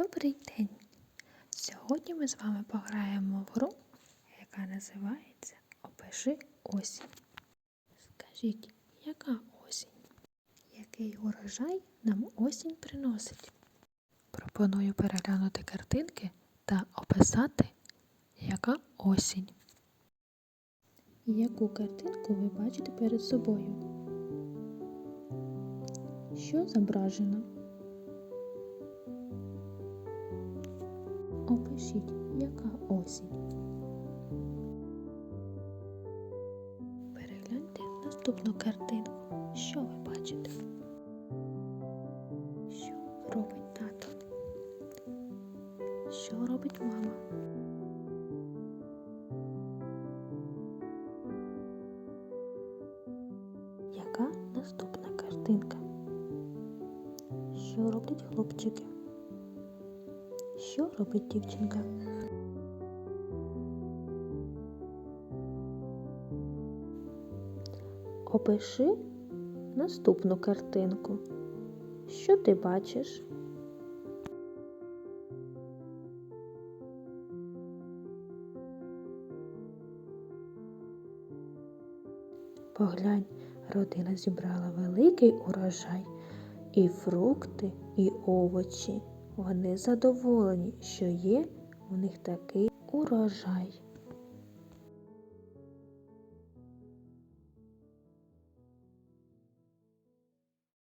Добрий день! Сьогодні ми з вами пограємо в гру, яка називається Опиши осінь. Скажіть, яка осінь? Який урожай нам осінь приносить? Пропоную переглянути картинки та описати, яка осінь. Яку картинку ви бачите перед собою? Що зображено? Опишіть, яка осінь. Перегляньте наступну картинку. Що ви бачите? Що робить тато? Що робить мама? Яка наступна картинка? Що роблять хлопчики? Що робить дівчинка? Опиши наступну картинку. Що ти бачиш? Поглянь, родина зібрала великий урожай і фрукти, і овочі. Вони задоволені, що є в них такий урожай.